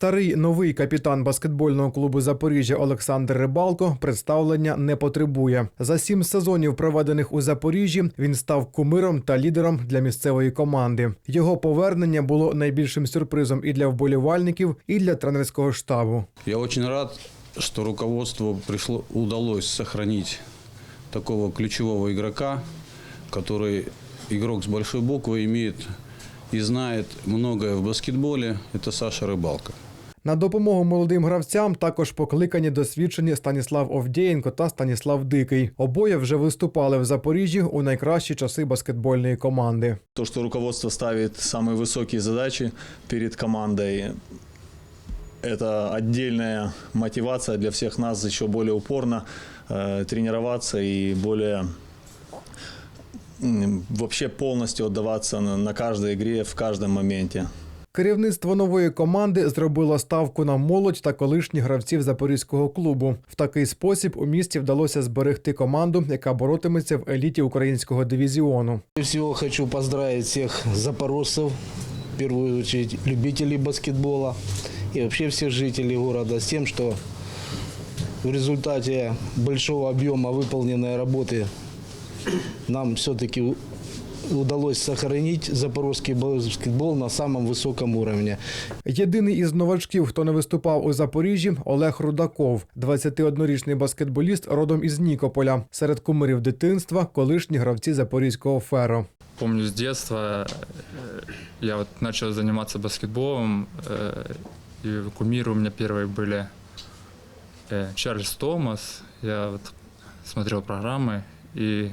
Старий новий капітан баскетбольного клубу Запоріжжя Олександр Рибалко представлення не потребує. За сім сезонів, проведених у Запоріжжі, він став кумиром та лідером для місцевої команди. Його повернення було найбільшим сюрпризом і для вболівальників, і для тренерського штабу. Я очень рад, что руководству пришло, удалось сохранить такого ключевого игрока, который игрок с большой буквы имеет и знает многое в баскетболе. Это Саша Рыбалка. На допомогу молодим гравцям також покликані досвідчені Станіслав Овдєєнко та Станіслав Дикий. Обоє вже виступали в Запоріжжі у найкращі часи баскетбольної команди. То, что руководство ставит самые высокие задачи перед командой, это отдельная мотивация для всех нас еще более упорно э, тренироваться и более м, вообще полностью отдаваться на, на каждой игре в каждом моменте. Керівництво нової команди зробило ставку на молодь та колишніх гравців запорізького клубу. В такий спосіб у місті вдалося зберегти команду, яка боротиметься в еліті українського дивізіону. Прежде всего хочу поздравить всех запорожцев, в первую очередь любителей баскетбола и вообще всех жителей города с тем, что в результате большого объема выполненной работы нам все-таки удалось сохранить запорожский баскетбол на самом высоком уровне. Єдиний із новачків, хто не виступав у Запоріжжі, Олег Рудаков, 21-річний баскетболіст родом із Нікополя. Серед кумирів дитинства колишні гравці запорізького феро. Помню с детства э, я вот начал заниматься баскетболом, э, и кумиры у меня первые были э, Чарльз Томас. Я вот смотрел программы и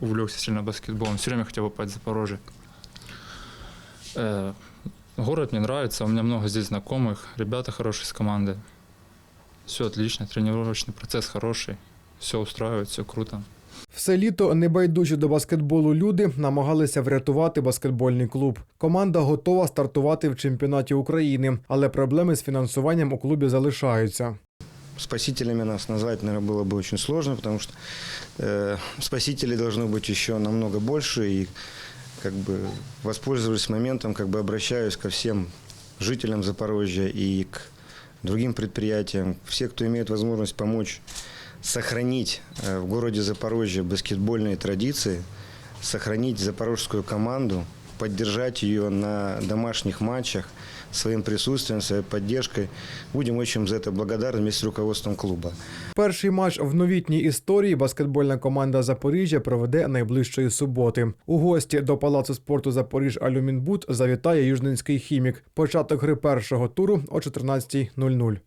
увлекся сильно баскетболом. Все время хотел попасть в Запорожье. Э, Город мне нравится, у меня много здесь знакомых, ребята хорошие с команды. Все отлично, тренировочный процесс хороший, все устраивает, все круто. Все літо небайдужі до баскетболу люди намагалися врятувати баскетбольний клуб. Команда готова стартувати в чемпіонаті України, але проблеми з фінансуванням у клубі залишаються. Спасителями нас назвать, наверное, было бы очень сложно, потому что э, спасителей должно быть еще намного больше. И как бы воспользовавшись моментом, как бы обращаюсь ко всем жителям Запорожья и к другим предприятиям, все, кто имеет возможность помочь сохранить э, в городе Запорожье баскетбольные традиции, сохранить запорожскую команду, поддержать ее на домашних матчах своим присутствием, своей поддержкой. Будем очень за это благодарны вместе с руководством клуба. Перший матч в новітній історії баскетбольна команда Запоріжжя проведе найближчої суботи. У гості до палацу спорту Запоріж Алюмінбут завітає южненський хімік. Початок гри першого туру о 14.00.